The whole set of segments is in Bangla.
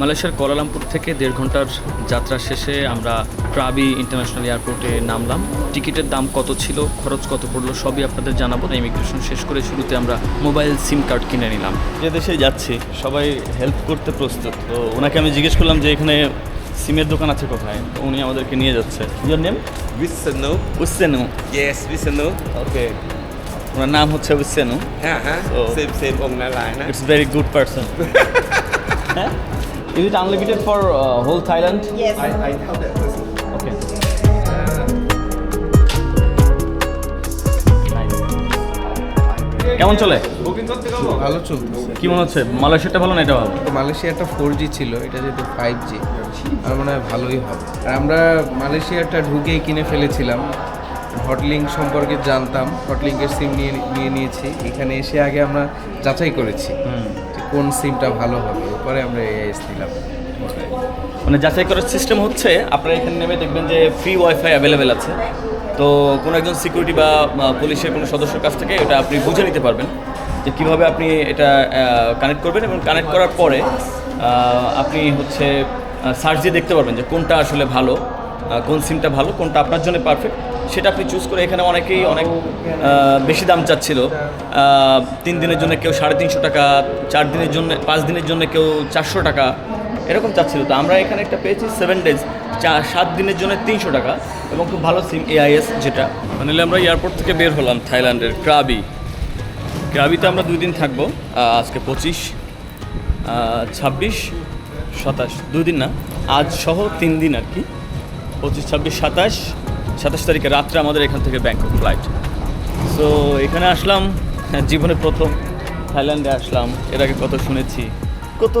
মালয়েশিয়ার কোয়ালালামপুর থেকে দেড় ঘণ্টার যাত্রা শেষে আমরা ক্রাবি ইন্টারন্যাশনাল এয়ারপোর্টে নামলাম। টিকিটের দাম কত ছিল খরচ কত পড়ল সবই আপনাদের জানাব। না ইমিগ্রেশন শেষ করে শুরুতে আমরা মোবাইল সিম কার্ড কিনে নিলাম। যে দেশে যাচ্ছি সবাই হেল্প করতে প্রস্তুত। তো ওনাকে আমি জিজ্ঞেস করলাম যে এখানে সিমের দোকান আছে কোথায়? তো উনি আমাদেরকে নিয়ে যাচ্ছে। Your name Wisnu. Wisnu Yes, Wisnu. Okay ওনার নাম হচ্ছে উসেনু হ্যাঁ হ্যাঁ। Ông Na Lai na. It's very good person হ্যাঁ? Is it unlimited for whole Thailand Yes. I I tell that person. Okay কেমন চলে? ভালো চলতেছে কি মনে হচ্ছে? মালয়েশিয়াটা ভালো না এটা ভালো? তো মালয়েশিয়াটা ফোর জি ছিল এটা যেহেতু ফাইভ জি আমার মনে হয় ভালোই হবে। আর আমরা মালয়েশিয়াটা ঢুকেই কিনে ফেলেছিলাম। হটলিঙ্ক সম্পর্কে জানতাম হটলিঙ্কের সিম নিয়ে নিয়ে নিয়েছি। এখানে এসে আগে আমরা যাচাই করেছি। কোন সিমটা ভালো হবে এরপরে আমরা এআইএস নিলাম। মানে যাচাই করার সিস্টেম হচ্ছে, আপনারা এখানে নেমে দেখবেন যে ফ্রি ওয়াইফাই অ্যাভেলেবেল আছে। তো কোনো একজন সিকিউরিটি বা পুলিশের কোনো সদস্যের কাছ থেকে এটা আপনি বুঝে নিতে পারবেন যে কীভাবে আপনি এটা কানেক্ট করবেন এবং কানেক্ট করার পরে আপনি হচ্ছে সার্চ দিয়ে দেখতে পারবেন যে কোনটা আসলে ভালো কোন সিমটা ভালো, কোনটা আপনার জন্য পারফেক্ট সেটা আপনি চুজ করে এখানে অনেকেই অনেক বেশি দাম চাচ্ছিল। তিন দিনের জন্য কেউ সাড়ে তিনশো টাকা, চার দিনের জন্য, পাঁচ দিনের জন্য কেউ চারশো টাকা, এরকম চাচ্ছিল। তো আমরা এখানে একটা পেয়েছি সেভেন ডেজ চা, সাত দিনের জন্য তিনশো টাকা এবং খুব ভালো সিম এআইএস যেটা। মানে আমরা এয়ারপোর্ট থেকে বের হলাম থাইল্যান্ডের ক্রাবি। ক্রাবিতে আমরা দুই দিন থাকব আজকে পঁচিশ ছাব্বিশ, সাতাশ, দুই দিন না, আজ সহ তিন দিন আর কি। পঁচিশ, ছাব্বিশ, সাতাশ সাতাশ তারিখে রাত্রে আমাদের এখান থেকে ব্যাংকক ফ্লাইট সো এখানে আসলাম, জীবনে প্রথম থাইল্যান্ডে আসলাম। এর আগে কত শুনেছি, কত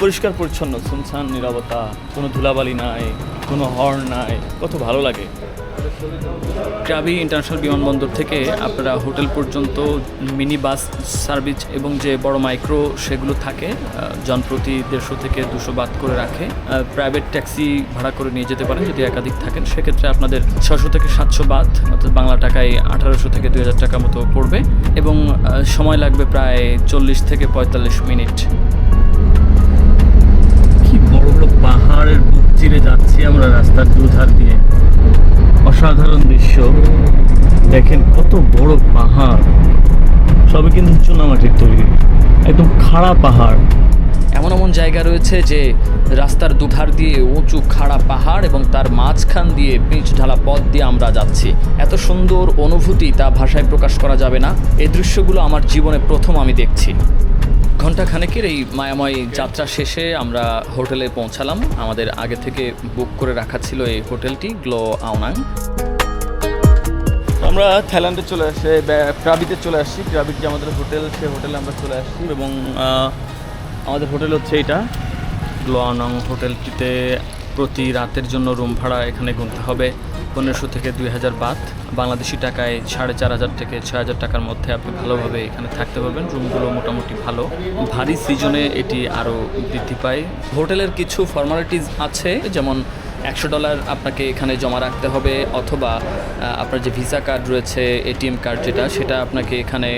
পরিষ্কার পরিচ্ছন্ন শুনছান নিরবতা, কোনো ধুলাবালি নাই কোনো হর্ন নাই, কত ভালো লাগে। ক্রাবি ইন্টারন্যাশনাল বিমানবন্দর থেকে আপনারা হোটেল পর্যন্ত, মিনি বাস সার্ভিস এবং যে বড় মাইক্রো সেগুলো থাকে জনপ্রতি দেড়শো থেকে দুশো বাদ করে রাখে। প্রাইভেট ট্যাক্সি ভাড়া করে নিয়ে যেতে পারেন যদি একাধিক থাকেন। সেক্ষেত্রে আপনাদের ছশো থেকে সাতশো বাদ, অর্থাৎ বাংলা টাকায় আঠারোশো থেকে দুই হাজার টাকা মতো পড়বে এবং সময় লাগবে প্রায় চল্লিশ থেকে পঁয়তাল্লিশ মিনিট। কি বড় বড় পাহাড়ের বুক চিরে যাচ্ছি আমরা রাস্তার দুধার দিয়ে। অসাধারণ দৃশ্য। দেখেন কত বড় পাহাড়। সবই কিন্তু চুনামাটির তৈরি। একদম খাড়া পাহাড়। এমন এমন জায়গা রয়েছে যে রাস্তার দুধার দিয়ে উঁচু খাড়া পাহাড় এবং তার মাঝখান দিয়ে পিচ ঢালা পথ দিয়ে আমরা যাচ্ছি। এত সুন্দর অনুভূতি তা ভাষায় প্রকাশ করা যাবে না। এই দৃশ্যগুলো আমার জীবনে প্রথম আমি দেখছি। ঘণ্টা খানেকের এই মায়াময় যাত্রা শেষে আমরা হোটেলে পৌঁছালাম। আমাদের আগে থেকে বুক করে রাখা ছিল এই হোটেলটি, গ্লো আওনাং। আমরা থাইল্যান্ডে চলে আসে ক্রাবিতে চলে আসছি ক্রাবির যে আমাদের হোটেল, সে হোটেলে আমরা চলে আসছি এবং আমাদের হোটেল হচ্ছে এটা। গ্লোয়ানং হোটেলটিতে প্রতি রাতের জন্য রুম ভাড়া এখানে গুনতে হবে। পনেরোশো থেকে দুই হাজার বাত বাংলাদেশি টাকায় সাড়ে চার হাজার থেকে ছয় হাজার টাকার মধ্যে আপনি ভালোভাবে এখানে থাকতে পারবেন। রুমগুলো মোটামুটি ভালো। ভারী সিজনে এটি আরও বৃদ্ধি পায়। হোটেলের কিছু ফর্মালিটিস আছে, যেমন একশো ডলার আপনাকে এখানে জমা রাখতে হবে অথবা আপনার যে ভিসা কার্ড রয়েছে, এটিএম কার্ড যেটা, সেটা আপনাকে এখানে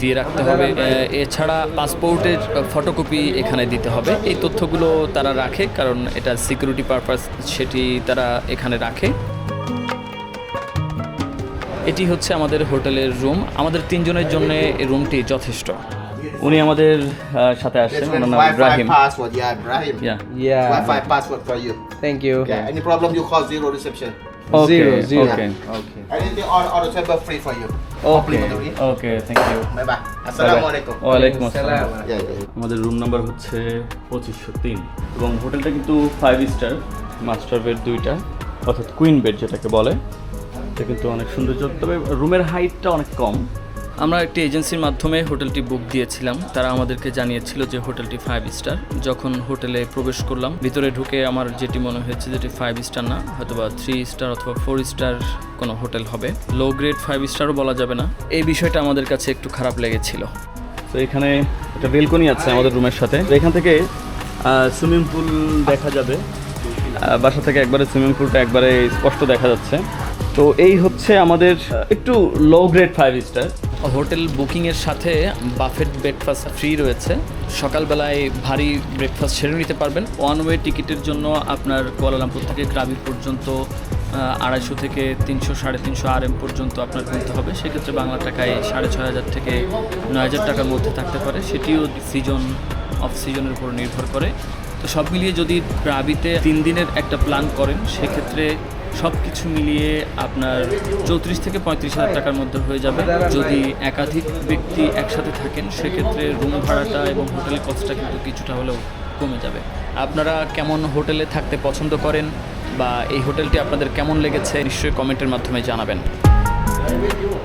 দিয়ে রাখতে হবে। এছাড়া পাসপোর্টের ফটোকপি এখানে দিতে হবে। এই তথ্যগুলো তারা রাখে, কারণ এটা সিকিউরিটি পারপাস সেটি তারা এখানে রাখে। এটি হচ্ছে আমাদের হোটেলের রুম আমাদের তিনজনের জন্য এই রুমটি যথেষ্ট। উনি আমাদের সাথে আসছেন ওনার নাম Ibrahim. Password yeah Ibrahim yeah wifi password for you thank you any problem you call zero reception okay okay okay anything or or saver free for you okay okay thank you bye bye আসসালামু আলাইকুম ওয়া আলাইকুম আসসালাম আমাদের রুম নাম্বার হচ্ছে 2503 এবং হোটেলটা কিন্তু 5 স্টার মাস্টার বেড দুইটা অর্থাৎ কুইন বেড যেটাকে বলে। এটা কিন্তু অনেক সুন্দর তবে রুমের হাইটটা অনেক কম। আমরা একটি এজেন্সির মাধ্যমে হোটেলটি বুক দিয়েছিলাম। তারা আমাদেরকে জানিয়েছিল যে হোটেলটি ফাইভ স্টার যখন হোটেলে প্রবেশ করলাম, ভিতরে ঢুকে আমার যেটি মনে হয়েছে যেটি ফাইভ স্টার না, হয়তোবা থ্রি স্টার অথবা ফোর স্টার কোনো হোটেল হবে। লো গ্রেড ফাইভ স্টারও বলা যাবে না। এই বিষয়টা আমাদের কাছে একটু খারাপ লেগেছিল। তো এখানে একটা বেলকনি আছে আমাদের রুমের সাথে। এখান থেকে সুইমিং পুল দেখা যাবে। বাসা থেকে একবারে সুইমিং পুলটা একবারে স্পষ্ট দেখা যাচ্ছে। তো এই হচ্ছে আমাদের একটু low grade five star hotel বুকিংয়ের সাথে বাফেট ব্রেকফাস্ট ফ্রি রয়েছে। সকালবেলায় ভারী ব্রেকফাস্ট সেরে নিতে পারবেন। ওয়ান ওয়ে টিকিটের জন্য আপনার কুয়ালালামপুর থেকে গ্রাবি পর্যন্ত আড়াইশো থেকে তিনশো, সাড়ে তিনশো আর এম পর্যন্ত আপনার গুনতে হবে। সেক্ষেত্রে বাংলা টাকায় সাড়ে ছয় হাজার থেকে নয় হাজার টাকার মধ্যে থাকতে পারে। সেটিও সিজন অফ সিজনের উপর নির্ভর করে। তো সব মিলিয়ে যদি গ্রাবিতে তিন দিনের একটা প্ল্যান করেন, সেক্ষেত্রে সব কিছু মিলিয়ে আপনার চৌত্রিশ থেকে পঁয়ত্রিশ হাজার টাকার মধ্যে হয়ে যাবে। যদি একাধিক ব্যক্তি একসাথে থাকেন, সেক্ষেত্রে রুম ভাড়াটা এবং হোটেলের কস্টটা কিন্তু কিছুটা হলেও কমে যাবে। আপনারা কেমন হোটেলে থাকতে পছন্দ করেন বা এই হোটেলটি আপনাদের কেমন লেগেছে, নিশ্চয়ই কমেন্টের মাধ্যমে জানাবেন।